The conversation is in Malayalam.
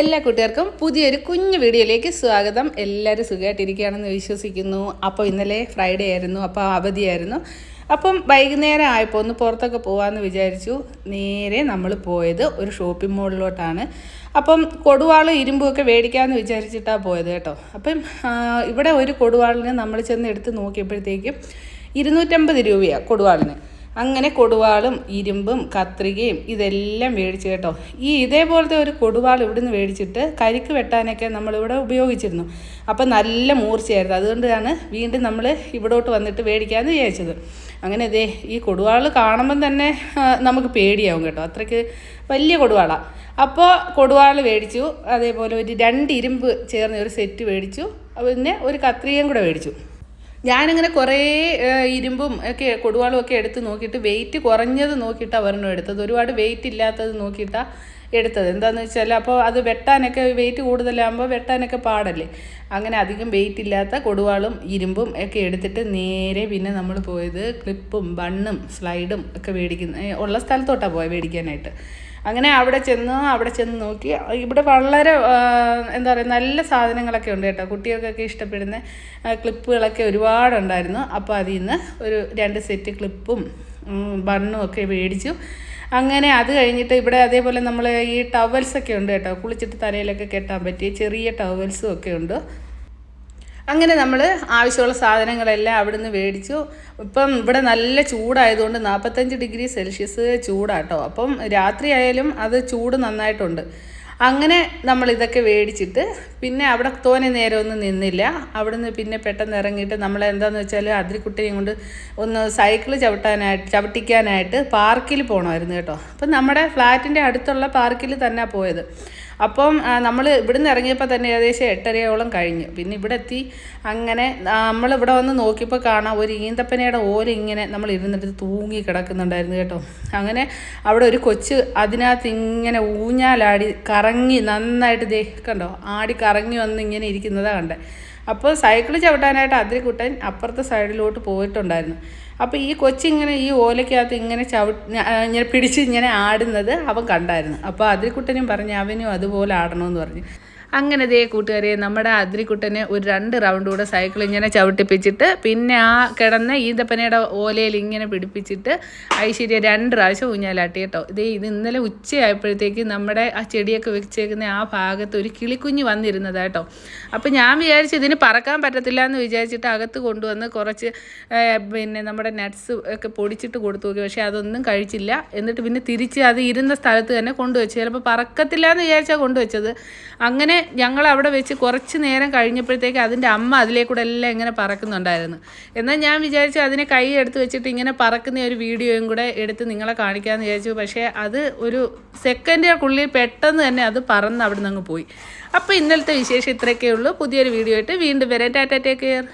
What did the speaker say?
എല്ലാ കൂട്ടുകാർക്കും പുതിയൊരു കുഞ്ഞു വീഡിയോയിലേക്ക് സ്വാഗതം. എല്ലാവരും സുഖമായിട്ടിരിക്കുകയാണെന്ന് വിശ്വസിക്കുന്നു. അപ്പോൾ ഇന്നലെ ഫ്രൈഡേ ആയിരുന്നു അപ്പോൾ അവധിയായിരുന്നു. അപ്പം വൈകുന്നേരം ആയപ്പോൾ ഒന്ന് പുറത്തൊക്കെ പോകാമെന്ന് വിചാരിച്ചു. നേരെ നമ്മൾ പോയത് ഒരു ഷോപ്പിംഗ് മോളിലോട്ടാണ് അപ്പം കൊടുവാളും ഇരുമ്പും ഒക്കെ മേടിക്കാമെന്ന് വിചാരിച്ചിട്ടാണ് പോയത് കേട്ടോ. അപ്പം ഇവിടെ ഒരു കൊടുവാളിന് നമ്മൾ ചെന്ന് എടുത്ത് നോക്കിയപ്പോഴത്തേക്കും ഇരുന്നൂറ്റമ്പത് രൂപയാണ് കൊടുവാളിന്. അങ്ങനെ കൊടുവാളും ഇരുമ്പും കത്രികയും ഇതെല്ലാം മേടിച്ചു കേട്ടോ. ഈ ഇതേപോലത്തെ ഒരു കൊടുവാൾ ഇവിടുന്ന് മേടിച്ചിട്ട് കരിക്ക് വെട്ടാനൊക്കെ നമ്മളിവിടെ ഉപയോഗിച്ചിരുന്നു. അപ്പം നല്ല മൂർച്ചയായിരുന്നു. അതുകൊണ്ടാണ് വീണ്ടും നമ്മൾ ഇവിടോട്ട് വന്നിട്ട് മേടിക്കാമെന്ന് വിചാരിച്ചത്. അങ്ങനെ ഇതേ ഈ കൊടുവാൾ കാണുമ്പം തന്നെ നമുക്ക് പേടിയാവും കേട്ടോ. അത്രയ്ക്ക് വലിയ കൊടുവാളാണ് അപ്പോൾ കൊടുവാൾ മേടിച്ചു. അതേപോലെ ഒരു രണ്ട് ഇരുമ്പ് ചേർന്ന ഒരു സെറ്റ് മേടിച്ചു. പിന്നെ ഒരു കത്രികയും കൂടെ മേടിച്ചു. ഞാനിങ്ങനെ കുറേ ഇരുമ്പും ഒക്കെ കൊടുവാളും ഒക്കെ എടുത്ത് നോക്കിയിട്ട് വെയിറ്റ് കുറഞ്ഞത് നോക്കിയിട്ടാണ് ഒരെണ്ണം എടുത്തത്. ഒരുപാട് വെയിറ്റ് ഇല്ലാത്തത് നോക്കിയിട്ടാണ് എടുത്തത്. എന്താണെന്ന് വെച്ചാൽ അപ്പോൾ അത് വെട്ടാനൊക്കെ വെയിറ്റ് കൂടുതലാകുമ്പോൾ വെട്ടാനൊക്കെ പാടല്ലേ? അങ്ങനെ അധികം വെയിറ്റ് ഇല്ലാത്ത കൊടുവാളും ഇരുമ്പും ഒക്കെ എടുത്തിട്ട് നേരെ പിന്നെ നമ്മൾ പോയത് ക്ലിപ്പും ബണ്ണും സ്ലൈഡും ഒക്കെ മേടിക്കുന്ന ഉള്ള സ്ഥലത്തോട്ടാണ് പോയത് മേടിക്കാനായിട്ട്. അങ്ങനെ അവിടെ ചെന്ന് അവിടെ ചെന്ന് നോക്കി. ഇവിടെ വളരെ എന്താ പറയുക നല്ല സാധനങ്ങളൊക്കെ ഉണ്ട് കേട്ടോ. കുട്ടികൾക്കൊക്കെ ഇഷ്ടപ്പെടുന്ന ക്ലിപ്പുകളൊക്കെ ഒരുപാടുണ്ടായിരുന്നു. അപ്പോൾ അതിൽ നിന്ന് ഒരു രണ്ട് സെറ്റ് ക്ലിപ്പും ബണ്ണും ഒക്കെ മേടിച്ചു. അങ്ങനെ അത് കഴിഞ്ഞിട്ട് ഇവിടെ അതേപോലെ നമ്മൾ ഈ ടവൽസൊക്കെ ഉണ്ട് കേട്ടോ. കുളിച്ചിട്ട് തലയിലൊക്കെ കെട്ടാൻ പറ്റിയ ചെറിയ ടവൽസും ഒക്കെ ഉണ്ട്. അങ്ങനെ നമ്മൾ ആവശ്യമുള്ള സാധനങ്ങളെല്ലാം അവിടുന്ന് മേടിച്ചു. ഇപ്പം ഇവിടെ നല്ല ചൂടായതുകൊണ്ട് നാൽപ്പത്തഞ്ച് ഡിഗ്രി സെൽഷ്യസ് ചൂടാട്ടോ. അപ്പം രാത്രി ആയാലും അത് ചൂട് നന്നായിട്ടുണ്ട്. അങ്ങനെ നമ്മൾ ഇതൊക്കെ മേടിച്ചിട്ട് പിന്നെ അവിടെ തോനെ നേരം ഒന്നും നിന്നില്ല. അവിടുന്ന് പിന്നെ പെട്ടെന്ന് ഇറങ്ങിയിട്ട് നമ്മൾ എന്താണെന്ന് വെച്ചാൽ അതിരിക്കുട്ടിനെയും കൊണ്ട് ഒന്ന് സൈക്കിൾ ചവിട്ടാനായിട്ട് ചവിട്ടിക്കാനായിട്ട് പാർക്കിൽ പോകണമായിരുന്നു കേട്ടോ. അപ്പം നമ്മുടെ ഫ്ലാറ്റിന്റെ അടുത്തുള്ള പാർക്കിൽ തന്നെ പോയത്. അപ്പം നമ്മൾ ഇവിടുന്ന് ഇറങ്ങിയപ്പോൾ തന്നെ ഏകദേശം എട്ടരയോളം കഴിഞ്ഞു. പിന്നെ ഇവിടെ എത്തി അങ്ങനെ നമ്മൾ ഇവിടെ വന്ന് നോക്കിയപ്പോൾ കാണാം ഒരു ഈന്തപ്പനയുടെ ഓല ഇങ്ങനെ നമ്മൾ ഇരുന്നിട്ട് തൂങ്ങി കിടക്കുന്നുണ്ടായിരുന്നു കേട്ടോ. അങ്ങനെ അവിടെ ഒരു കൊച്ച് അതിനകത്ത് ഇങ്ങനെ ഊഞ്ഞാലാടി കറങ്ങി നന്നായിട്ട് ദേ കണ്ടോ ആടി കറങ്ങി വന്ന് ഇങ്ങനെ ഇരിക്കുന്നതാണ് കണ്ടേ. അപ്പോൾ സൈക്കിൾ ചവിട്ടാനായിട്ട് അതിരിക്കുട്ടൻ അപ്പുറത്തെ സൈഡിലോട്ട് പോയിട്ടുണ്ടായിരുന്നു. അപ്പോൾ ഈ കൊച്ചിങ്ങനെ ഈ ഓലയ്ക്കകത്ത് ഇങ്ങനെ ചവി ഇങ്ങനെ പിടിച്ച് ഇങ്ങനെ ആടുന്നത് അവൻ കണ്ടായിരുന്നു. അപ്പോൾ അതിരിക്കുട്ടനും പറഞ്ഞു അവനും അതുപോലെ ആടണമെന്ന് പറഞ്ഞു. അങ്ങനെ ദേ കൂട്ടുകാരെ നമ്മുടെ അതിരിക്കുട്ടനെ ഒരു രണ്ട് റൗണ്ട് കൂടെ സൈക്കിൾ ഇങ്ങനെ ചവിട്ടിപ്പിച്ചിട്ട് പിന്നെ ആ കിടന്ന ഈന്തപ്പനയുടെ ഓലയിൽ ഇങ്ങനെ പിടിപ്പിച്ചിട്ട് ഐശ്വര്യ രണ്ട് പ്രാവശ്യം ഊഞ്ഞാലാട്ടി കേട്ടോ. ഇതേ ഇത് ഇന്നലെ ഉച്ചയായപ്പോഴത്തേക്ക് നമ്മുടെ ആ ചെടിയൊക്കെ വെച്ചേക്കുന്ന ആ ഭാഗത്ത് ഒരു കിളിക്കുഞ്ഞ് വന്നിരുന്നതാ കേട്ടോ. അപ്പോൾ ഞാൻ വിചാരിച്ചു ഇതിന് പറക്കാൻ പറ്റത്തില്ല എന്ന് വിചാരിച്ചിട്ട് അകത്ത് കൊണ്ടുവന്ന് കുറച്ച് പിന്നെ നമ്മുടെ നട്ട്സ് ഒക്കെ പൊടിച്ചിട്ട് കൊടുത്തു നോക്കി. പക്ഷേ അതൊന്നും കഴിച്ചില്ല. എന്നിട്ട് പിന്നെ തിരിച്ച് അത് ഇരുന്ന സ്ഥലത്ത് തന്നെ കൊണ്ടുവച്ചു. ചിലപ്പോൾ പറക്കത്തില്ല എന്ന് വിചാരിച്ചാൽ കൊണ്ടുവച്ചത്. അങ്ങനെ ഞങ്ങൾ അവിടെ വെച്ച് കുറച്ച് നേരം കഴിഞ്ഞപ്പോഴത്തേക്ക് അതിന്റെ അമ്മ അതിലേക്കൂടെ എല്ലാം ഇങ്ങനെ പറക്കുന്നുണ്ടായിരുന്നു. എന്നാൽ ഞാൻ വിചാരിച്ചു അതിനെ കൈ എടുത്ത് വെച്ചിട്ട് ഇങ്ങനെ പറക്കുന്ന ഒരു വീഡിയോയും കൂടെ എടുത്ത് നിങ്ങളെ കാണിക്കാമെന്ന് വിചാരിച്ചു. പക്ഷേ അത് ഒരു സെക്കൻഡുകൾക്കുള്ളിൽ പെട്ടെന്ന് തന്നെ അത് പറന്ന് അവിടെ നിന്ന് പോയി. അപ്പോൾ ഇന്നലത്തെ വിശേഷം ഇത്രയൊക്കെ ഉള്ളൂ. പുതിയൊരു വീഡിയോ ആയിട്ട് വീണ്ടും വരാം. Tata take care.